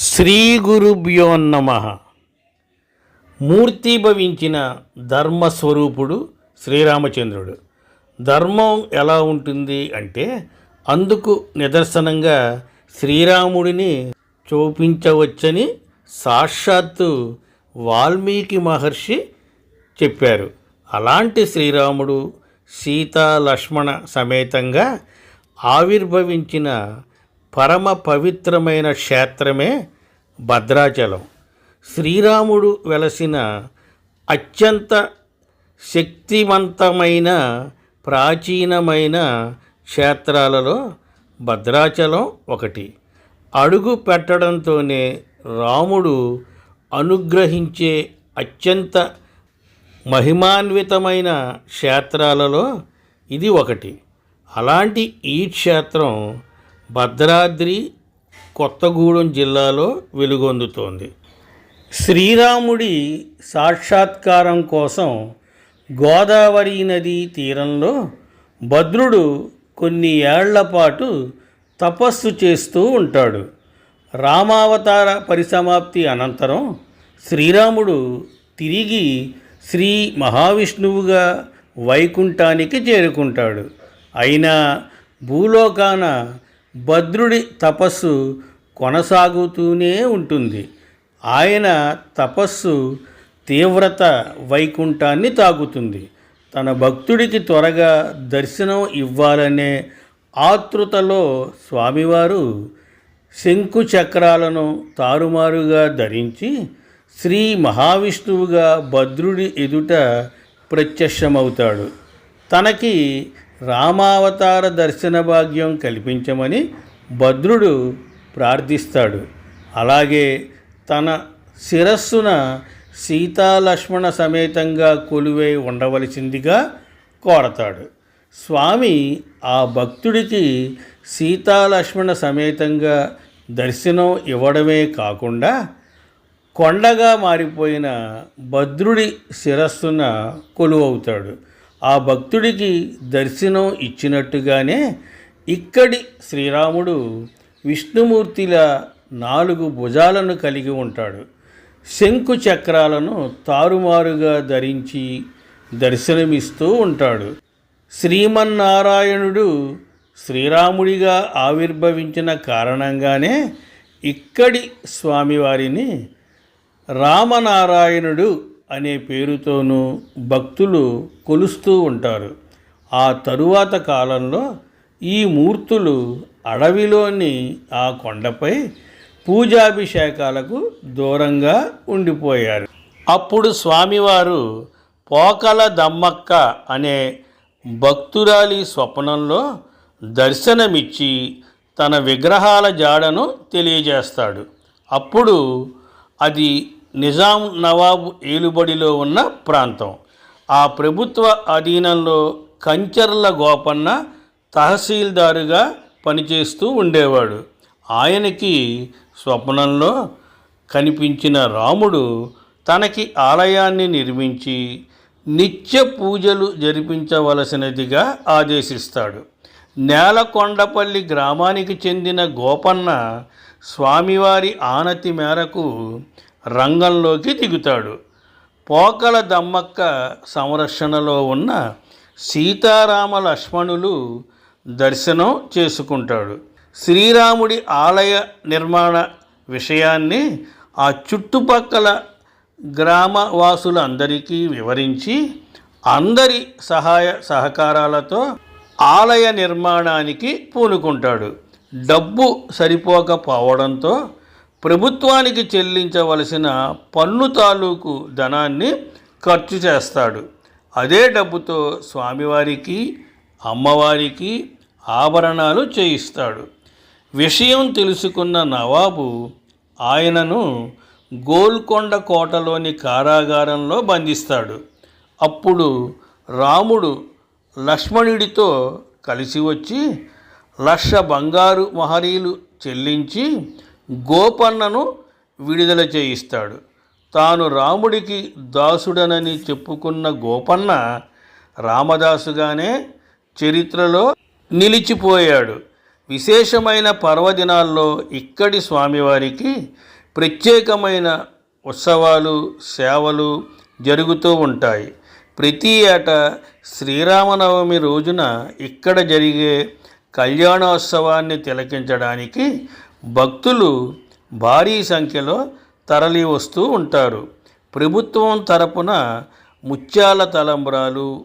శ్రీ గురుభ్యో నమ. మూర్తిభవించిన ధర్మస్వరూపుడు శ్రీరామచంద్రుడు. ధర్మం ఎలా ఉంటుంది అంటే అందుకు నిదర్శనంగా శ్రీరాముడిని చూపించవచ్చని సాక్షాత్తు వాల్మీకి మహర్షి చెప్పారు. అలాంటి శ్రీరాముడు సీత లక్ష్మణ సమేతంగా ఆవిర్భవించిన పరమ పవిత్రమైన క్షేత్రమే భద్రాచలం. శ్రీరాముడు వెలసిన అత్యంత శక్తివంతమైన ప్రాచీనమైన క్షేత్రాలలో భద్రాచలం ఒకటి. అడుగు పెట్టడంతోనే రాముడు అనుగ్రహించే అత్యంత మహిమాన్వితమైన క్షేత్రాలలో ఇది ఒకటి. అలాంటి ఈ క్షేత్రం భద్రాద్రి కొత్తగూడెం జిల్లాలో వెలుగొందుతోంది. శ్రీరాముడి సాక్షాత్కారం కోసం గోదావరి నది తీరంలో భద్రుడు కొన్ని ఏళ్ళ పాటు తపస్సు చేస్తూ ఉంటాడు. రామావతార పరిసమాప్తి అనంతరం శ్రీరాముడు తిరిగి శ్రీ మహావిష్ణువుగా వైకుంఠానికి చేరుకుంటాడు. అయినా భూలోకాన భద్రుడి తపస్సు కొనసాగుతూనే ఉంటుంది. ఆయన తపస్సు తీవ్రత వైకుంఠాన్ని తాగుతుంది తన భక్తుడికి త్వరగా దర్శనం ఇవ్వాలనే ఆతృతలో స్వామివారు శంకు చక్రాలను తారుమారుగా ధరించి శ్రీ మహావిష్ణువుగా భద్రుడి ఎదుట ప్రత్యక్షమవుతాడు. తనకి రామావతార దర్శన భాగ్యం కల్పించమని భద్రుడు ప్రార్థిస్తాడు. అలాగే తన శిరస్సున సీతాలక్ష్మణ సమేతంగా కొలువై ఉండవలసిందిగా కోరతాడు. స్వామి ఆ భక్తుడికి సీతాలక్ష్మణ సమేతంగా దర్శనం ఇవ్వడమే కాకుండా కొండగా మారిపోయిన భద్రుడి శిరస్సున కొలువవుతాడు. ఆ భక్తుడికి దర్శనం ఇచ్చినట్టుగానే ఇక్కడి శ్రీరాముడు విష్ణుమూర్తిల నాలుగు భుజాలను కలిగి ఉంటాడు. శంకు చక్రాలను తారుమారుగా ధరించి దర్శనమిస్తూ ఉంటాడు. శ్రీమన్నారాయణుడు శ్రీరాముడిగా ఆవిర్భవించిన కారణంగానే ఇక్కడి స్వామివారిని రామనారాయణుడు అనే పేరుతోనూ భక్తులు కొలుస్తూ ఉంటారు. ఆ తరువాత కాలంలో ఈ మూర్తులు అడవిలోని ఆ కొండపై పూజాభిషేకాలకు దూరంగా ఉండిపోయారు. అప్పుడు స్వామివారు పోకల దమ్మక్క అనే భక్తురాలి స్వప్నంలో దర్శనమిచ్చి తన విగ్రహాల జాడను తెలియజేస్తాడు. అప్పుడు అది నిజాం నవాబు ఏలుబడిలో ఉన్న ప్రాంతం. ఆ ప్రభుత్వ అధీనంలో కంచర్ల గోపన్న తహసీల్దారుగా పనిచేస్తూ ఉండేవాడు. ఆయనకి స్వప్నంలో కనిపించిన రాముడు తనకి ఆలయాన్ని నిర్మించి నిత్య పూజలు జరిపించవలసినదిగా ఆదేశిస్తాడు. నేలకొండపల్లి గ్రామానికి చెందిన గోపన్న స్వామివారి ఆనతి మేరకు రంగంలోకి దిగుతాడు. పోకల దమ్మక్క సంరక్షణలో ఉన్న సీతారామ లక్ష్మణులు దర్శనం చేసుకుంటాడు. శ్రీరాముడి ఆలయ నిర్మాణ విషయాన్ని ఆ చుట్టుపక్కల గ్రామవాసులందరికీ వివరించి అందరి సహాయ సహకారాలతో ఆలయ నిర్మాణానికి పూనుకుంటాడు. డబ్బు సరిపోకపోవడంతో ప్రభుత్వానికి చెల్లించవలసిన పన్ను తాలూకు ధనాన్ని ఖర్చు చేస్తాడు. అదే డబ్బుతో స్వామివారికి అమ్మవారికి ఆభరణాలు చేయిస్తాడు. విషయం తెలుసుకున్న నవాబు ఆయనను గోల్కొండ కోటలోని కారాగారంలో బంధిస్తాడు. అప్పుడు రాముడు లక్ష్మణుడితో కలిసి వచ్చి లక్ష బంగారు మహరీలు చెల్లించి గోపన్నను విడుదల చేయిస్తాడు. తాను రాముడికి దాసుడనని చెప్పుకున్న గోపన్న రామదాసుగానే చరిత్రలో నిలిచిపోయాడు. విశేషమైన పర్వదినాల్లో ఇక్కడి స్వామివారికి ప్రత్యేకమైన ఉత్సవాలు సేవలు జరుగుతూ ఉంటాయి. ప్రతి ఏటా శ్రీరామనవమి రోజున ఇక్కడ జరిగే కళ్యాణోత్సవాన్ని తిలకించడానికి భక్తులు భారీ సంఖ్యలో తరలి వస్తూ ఉంటారు. ప్రభుత్వం తరపున ముత్యాల తలంబ్రాలు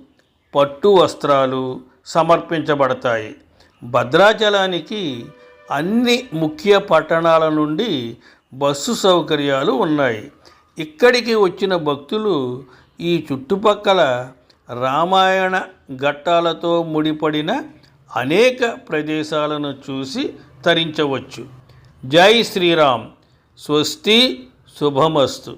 పట్టు వస్త్రాలు సమర్పించబడతాయి. భద్రాచలానికి అన్ని ముఖ్య పట్టణాల నుండి బస్సు సౌకర్యాలు ఉన్నాయి. ఇక్కడికి వచ్చిన భక్తులు ఈ చుట్టుపక్కల రామాయణ ఘట్టాలతో ముడిపడిన అనేక ప్రదేశాలను చూసి తరించవచ్చు. जय श्री राम स्वस्ति शुभमस्तु।